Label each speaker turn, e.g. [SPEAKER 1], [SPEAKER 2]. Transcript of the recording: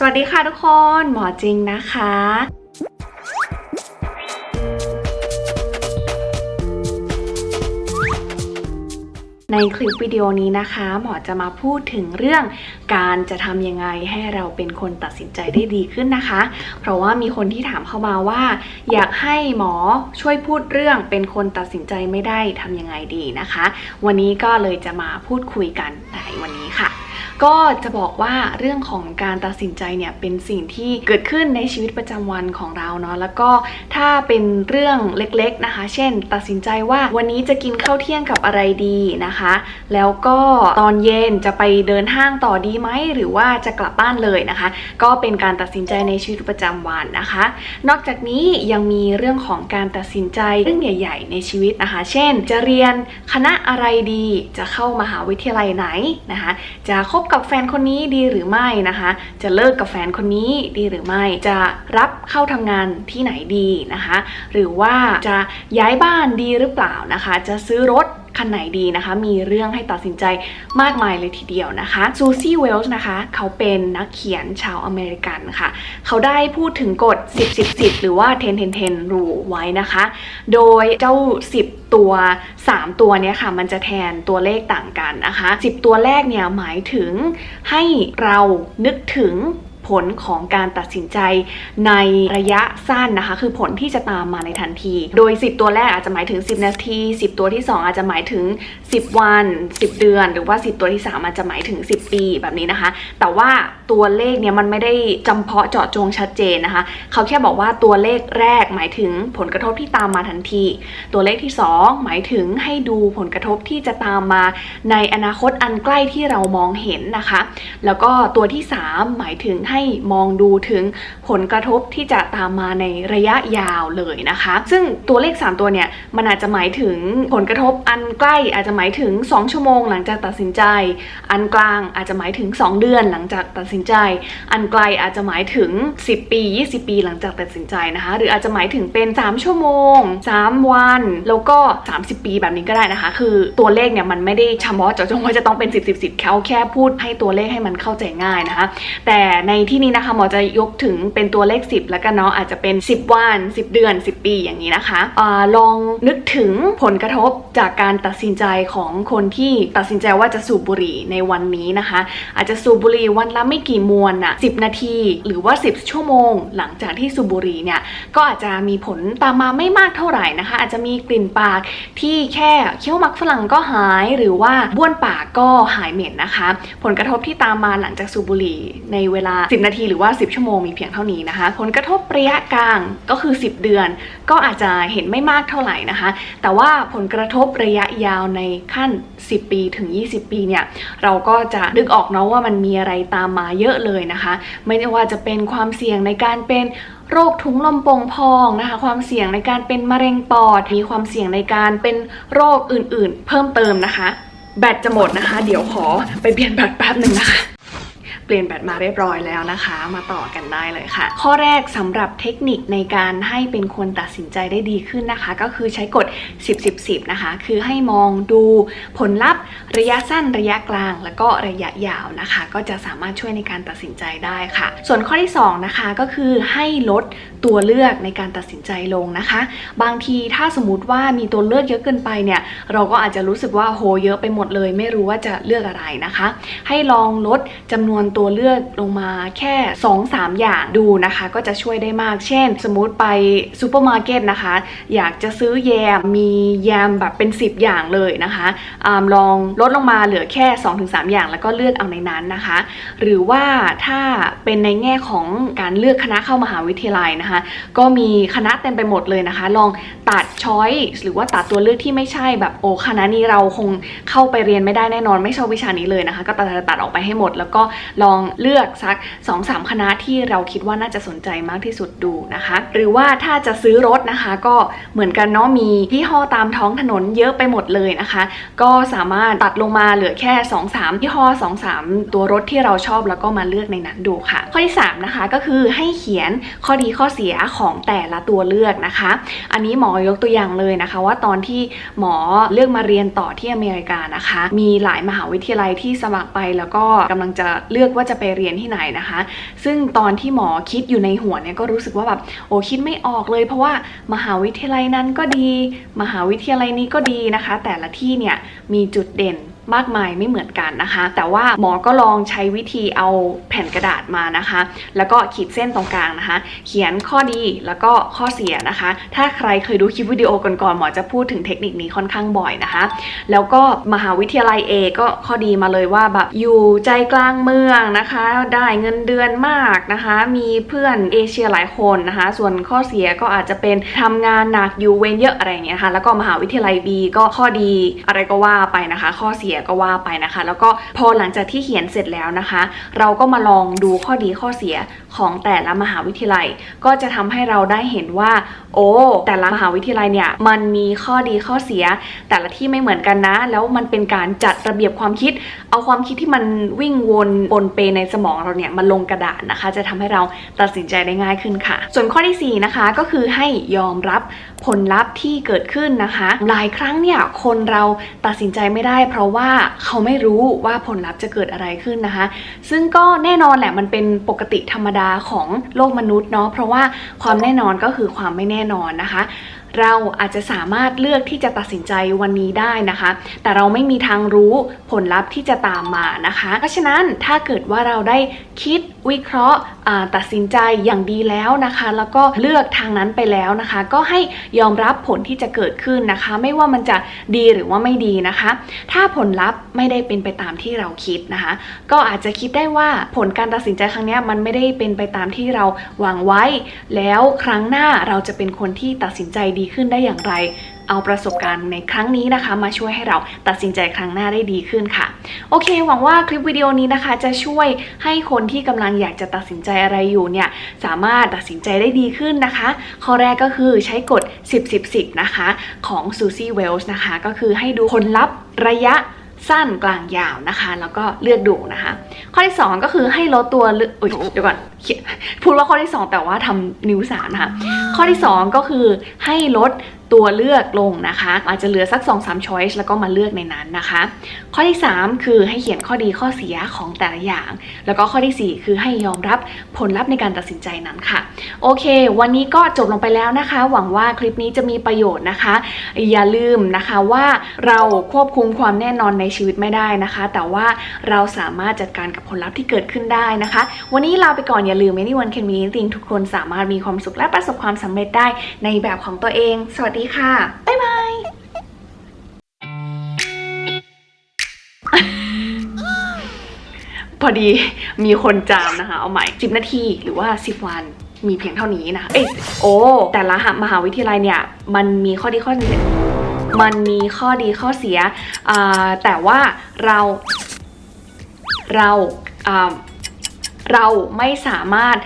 [SPEAKER 1] สวัสดีค่ะทุกคน หมอจริงนะคะ ในคลิปวิดีโอนี้นะคะ หมอจะมาพูดถึงเรื่องการจะทำยังไงให้เราเป็นคนตัดสินใจได้ดีขึ้นนะคะ เพราะว่ามีคนที่ถามเข้ามาว่า อยากให้หมอช่วยพูดเรื่องเป็นคนตัดสินใจไม่ได้ทำยังไงดีนะคะ วันนี้ก็เลยจะมาพูดคุยกันในวันนี้ค่ะ ก็จะบอกว่าเรื่องของการตัดสินใจเนี่ยเป็นสิ่งที่เกิดขึ้นในชีวิตประจำวันของเราเนาะแล้วก็ถ้าเป็นเรื่องเล็กๆนะคะ เช่น ตัดสินใจว่าวันนี้จะกินข้าวเที่ยงกับอะไรดีนะคะ แล้วก็ตอนเย็นจะไปเดินห้างต่อดีไหมหรือว่าจะกลับบ้านเลยนะคะ ก็เป็นการตัดสินใจในชีวิตประจำวันนะคะ นอกจากนี้ยังมีเรื่องของการตัดสินใจเรื่องใหญ่ ๆ ในชีวิตนะคะ เช่น จะเรียนคณะอะไรดี จะเข้ามหาวิทยาลัยไหนนะคะ จะคบกับแฟนคนนี้ดีหรือไม่นะคะ จะเลิกกับแฟนคนนี้ดีหรือไม่ จะรับเข้าทำงานที่ไหนดีนะคะ หรือว่าจะย้ายบ้านดีหรือเปล่านะคะ จะซื้อรถ คันไหนดีนะคะ มีเรื่องให้ตัดสินใจมากมายเลยทีเดียวนะคะซูซี่เวลส์นะคะ เขาเป็นนักเขียนชาวอเมริกันค่ะ เขาได้พูดถึงกฎ 10 10 10 หรือว่า 10 10 10 rule ไว้นะคะ โดยเจ้า 10 ตัว 3 ตัวเนี้ยค่ะ มันจะแทนตัวเลขต่างกันนะคะ 10 ตัวแรกเนี่ยหมายถึงให้เรานึกถึง ผลของการตัดสินใจในระยะสั้นนะคะ คือผลที่จะตามมาในทันที โดย 10 ตัวแรกอาจจะหมายถึง 10 นาที 10 ตัวที่ 2 อาจจะหมายถึง 10 วัน 10 เดือน หรือว่า 10 ตัวที่ 3 อาจจะหมายถึง 10 ปีแบบนี้นะคะ แต่ว่าตัวเลขเนี่ยมันไม่ได้จำเพาะเจาะจงชัดเจนนะคะ เขาแค่บอกว่าตัวเลขแรกหมายถึงผลกระทบที่ตามมาทันที ตัวเลขที่ 2 หมายถึงให้ดูผลกระทบที่จะตามมาในอนาคตอันใกล้ที่เรามองเห็นนะคะ แล้วก็ตัวที่ 3 หมายถึงให้มองดูถึงผลกระทบที่จะตามมาในระยะยาวเลยนะคะ ซึ่งตัวเลข 3 ตัวเนี่ยมันอาจจะหมายถึงผลกระทบอันใกล้อาจจะหมายถึง 2 ชั่วโมงหลังจากตัดสินใจ อันกลางอาจจะหมายถึง 2 เดือนหลังจากตัดสินใจ อันไกลอาจจะหมายถึง 10 ปี 20 ปีหลังจากตัดสินใจนะคะ หรืออาจจะหมายถึงเป็น 3 ชั่วโมง 3 วัน แล้วก็ 30 ปีแบบนี้ก็ได้นะคะ คือตัวเลขเนี่ยมันไม่ได้เฉพาะเจาะจงว่าจะต้องเป็น 10 10 10เขาแค่พูดให้ตัวเลขให้มันเข้าใจง่ายนะคะ แต่ในที่นี้นะคะหมอจะยกถึงเป็นตัวเลข 10 แล้วกันเนาะอาจจะเป็น 10 วัน 10 เดือน 10 ปีอย่างนี้นะคะอลองนึกถึงผลกระทบจากการตัดสินใจของคนที่ตัดสินใจว่าจะสูบบุหรี่ในวันนี้นะคะ อาจจะสูบบุหรี่วันละไม่กี่มวนอะ10 นาที หรือว่า 10 ชั่วโมง หลังจากที่สูบบุหรี่เนี่ยก็อาจจะมีผลตามมาไม่มากเท่าไหร่นะคะ อาจจะมีกลิ่นปากที่แค่เคี้ยวมักฝรั่งก็หายหรือว่าบ้วนปากก็หายเหม็นนะคะ ผลกระทบที่ตามมาหลังจากสูบบุหรี่ในเวลา10 นาทีหรือว่า 10 ชั่วโมงมีเพียงเท่านี้นะคะ ผลกระทบระยะกลางก็คือ 10 เดือน ก็อาจจะเห็นไม่มากเท่าไหร่นะคะ แต่ว่าผลกระทบระยะยาวในขั้น 10 ปีถึง 20 ปีเนี่ยเราก็จะนึกออกเนาะว่ามันมีอะไรตามมาเยอะเลยนะคะ ไม่ว่าจะเป็นความเสี่ยงในการเป็นโรคถุงลมโป่งพองนะคะ ความเสี่ยงในการเป็นมะเร็งปอด มีความเสี่ยงในการเป็นโรคอื่นๆ เพิ่มเติมนะคะ แบตจะหมดนะคะ เดี๋ยวขอไปเปลี่ยนแบตแป๊บหนึ่งนะคะ เปลี่ยนแบตมาเรียบร้อยแล้วนะคะ มาต่อกันได้เลยค่ะ ข้อแรกสำหรับเทคนิคในการให้เป็นคนตัดสินใจได้ดีขึ้นนะคะ ก็คือใช้กฎ 10 10 10 นะคะ คือให้มองดูผลลัพธ์ระยะสั้นระยะกลาง แล้วก็ระยะยาวนะคะ ก็จะสามารถช่วยในการตัดสินใจได้ค่ะ ส่วนข้อที่ 2 นะคะก็คือให้ลดตัวเลือกในการตัดสินใจลงนะคะ บางทีถ้าสมมติว่ามีตัวเลือกเยอะเกินไปเนี่ย เราก็อาจจะรู้สึกว่าโหเยอะไปหมดเลย ไม่รู้ว่าจะเลือกอะไรนะคะ ให้ลองลดจำนวนตัวเลือกลงมาแค่ 2-3 อย่างดูนะคะ ก็จะช่วยได้มาก เช่น สมมุติไปซูเปอร์มาร์เก็ตนะคะ อยากจะซื้อแยมมีแยมแบบเป็น 10 อย่างเลยนะคะอลองลดลงมาเหลือแค่ 2-3 อย่างแล้วก็เลือกเอาในนั้นนะคะ หรือว่าถ้าเป็นในแง่ของการเลือกคณะเข้ามหาวิทยาลัยนะคะ ก็มีคณะเต็มไปหมดเลยนะคะ ลองตัดช้อยหรือว่าตัดตัวเลือกที่ไม่ใช่แบบโอ้คณะนี้เราคงเข้าไปเรียนไม่ได้แน่นอน ไม่ชอบวิชานี้เลยนะคะ ก็ตัดตัดออกไปให้หมด แล้วก็ลองเลือกสัก 2-3 คณะที่เราคิดว่าน่าจะสนใจมากที่สุดดูนะคะ หรือว่าถ้าจะซื้อรถนะคะ ก็เหมือนกันเนาะมียี่ห้อตามท้องถนนเยอะไปหมดเลยนะคะ ก็สามารถตัดลงมาเหลือแค่ 2-3ยี่ห้อ 2-3 ตัวรถที่เราชอบแล้วก็มาเลือกในนั้นดูค่ะ ข้อที่ 3 นะคะก็คือให้เขียนข้อดีข้อเสียของแต่ละตัวเลือกนะคะ อันนี้หมอยกตัวอย่างเลยนะคะ ว่าตอนที่หมอเลือกมาเรียนต่อที่อเมริกานะคะ มีหลายมหาวิทยาลัยที่สมัครไปแล้วก็กำลังจะเลือกว่าจะไปเรียนที่ไหนนะคะ ซึ่งตอนที่หมอคิดอยู่ในหัวเนี่ยก็รู้สึกว่าแบบโอ้คิดไม่ออกเลย เพราะว่ามหาวิทยาลัยนั้นก็ดี มหาวิทยาลัยนี้ก็ดีนะคะ แต่ละที่เนี่ยมีจุดเด่น มากมายไม่เหมือนกันนะคะ แต่ว่าหมอก็ลองใช้วิธีเอาแผ่นกระดาษมานะคะ แล้วก็ขีดเส้นตรงกลางนะคะ เขียนข้อดีแล้วก็ข้อเสียนะคะ ถ้าใครเคยดูคลิปวิดีโอก่อนๆหมอจะพูดถึงเทคนิคนี้ค่อนข้างบ่อยนะคะ แล้วก็มหาวิทยาลัยเอก็ข้อดีมาเลยว่าแบบอยู่ใจกลางเมืองนะคะ ได้เงินเดือนมากนะคะ มีเพื่อนเอเชียหลายคนนะคะ ส่วนข้อเสียก็อาจจะเป็นทำงานหนักอยู่เวรเยอะอะไรเงี้ยนะคะแล้วก็มหาวิทยาลัย B ก็ข้อดีอะไรก็ว่าไปนะคะ ข้อเสียก็ว่าไปนะคะ แล้วก็พอหลังจากที่เขียนเสร็จแล้วนะคะ เราก็มาลองดูข้อดีข้อเสียของแต่ละมหาวิทยาลัย ก็จะทำให้เราได้เห็นว่า โอ้แต่ละมหาวิทยาลัยเนี่ยมันมีข้อดีข้อเสีย แต่ละที่ไม่เหมือนกันนะ แล้วมันเป็นการจัดระเบียบความคิด เอาความคิดที่มันวิ่งวนปนเปในสมองเราเนี่ยมาลงกระดาษนะคะ จะทำให้เราตัดสินใจได้ง่ายขึ้นค่ะ ส่วนข้อที่4นะคะก็คือให้ยอมรับผลลัพธ์ที่เกิดขึ้นนะคะ หลายครั้งเนี่ยคนเราตัดสินใจไม่ได้ เพราะว่าเขาไม่รู้ว่าผลลัพธ์จะเกิดอะไรขึ้นนะคะ ซึ่งก็แน่นอนแหละมันเป็นปกติธรรมดาของโลกมนุษย์เนาะเพราะว่าความแน่นอนก็คือความไม่แน่นอนนะคะ เราอาจจะสามารถเลือกที่จะตัดสินใจวันนี้ได้นะคะ แต่เราไม่มีทางรู้ผลลัพธ์ที่จะตามมานะคะ เพราะฉะนั้นถ้าเกิดว่าเราได้คิดวิเคราะห์ตัดสินใจอย่างดีแล้วนะคะ แล้วก็เลือกทางนั้นไปแล้วนะคะ ก็ให้ยอมรับผลที่จะเกิดขึ้นนะคะ ไม่ว่ามันจะดีหรือว่าไม่ดีนะคะ ถ้าผลลัพธ์ไม่ได้เป็นไปตามที่เราคิดนะคะ ก็อาจจะคิดได้ว่าผลการตัดสินใจครั้งนี้มันไม่ได้เป็นไปตามที่เราหวังไว้ แล้วครั้งหน้าเราจะเป็นคนที่ตัดสินใจดีขึ้นได้อย่างไร เอาประสบการณ์ในครั้งนี้นะคะ มาช่วยให้เราตัดสินใจครั้งหน้าได้ดีขึ้นค่ะ โอเค หวังว่าคลิปวิดีโอนี้นะคะ จะช่วยให้คนที่กำลังอยากจะตัดสินใจอะไรอยู่เนี่ยสามารถตัดสินใจได้ดีขึ้นนะคะ ข้อแรกก็คือใช้กฎ 10 10 10 นะคะ ของซูซี่เวลส์นะคะ ก็คือให้ดูผลลัพธ์ระยะ สั้นกลางยาวนะคะ แล้วก็เลือกดูนะคะ ข้อที่ 2 ก็คือให้ลดตัวเลือกอุ๊ยเดี๋ยวก่อนเขียนพูดว่าข้อที่ 2 แต่ว่าทำนิ้วสามนะคะข้อที่ 2 ก็คือให้ลดตัวเลือกลงนะคะ อาจจะเหลือสัก 2-3 choice แล้วก็มาเลือกในนั้นนะคะ ข้อที่ 3 คือให้เขียนข้อดีข้อเสียของแต่ละอย่าง แล้วก็ข้อทีสี่ 4 คือให้ยอมรับผลลัพธ์ในการตัดสินใจนั้นค่ะ โอเค วันนี้ก็จบลงไปแล้วนะคะ หวังว่าคลิปนี้จะมีประโยชน์นะคะ อย่าลืมนะคะว่าเราควบคุมความแน่นอนในชีวิตไม่ได้นะคะ แต่ว่าเราสามารถจัดการกับผลลัพธ์ที่เกิดขึ้นได้นะคะ วันนี้ลาไปก่อนอย่าลืม anyone can be anything ทุกคนสามารถมีความสุขและประสบความสำเร็จได้ในแบบของตัวเอง สวัสดีดีค่ะ บ๊ายบายพอดีมีคนจามนะคะ เอาใหม่ 10 นาทีหรือว่า 10 วันมีเพียงเท่านี้นะคะเอ้โอ้ แต่ละมหาวิทยาลัยเนี่ย มันมีข้อดีข้อเสียมันมีข้อดีข้อเสีย แต่ว่าเราเราเราไม่สามารถ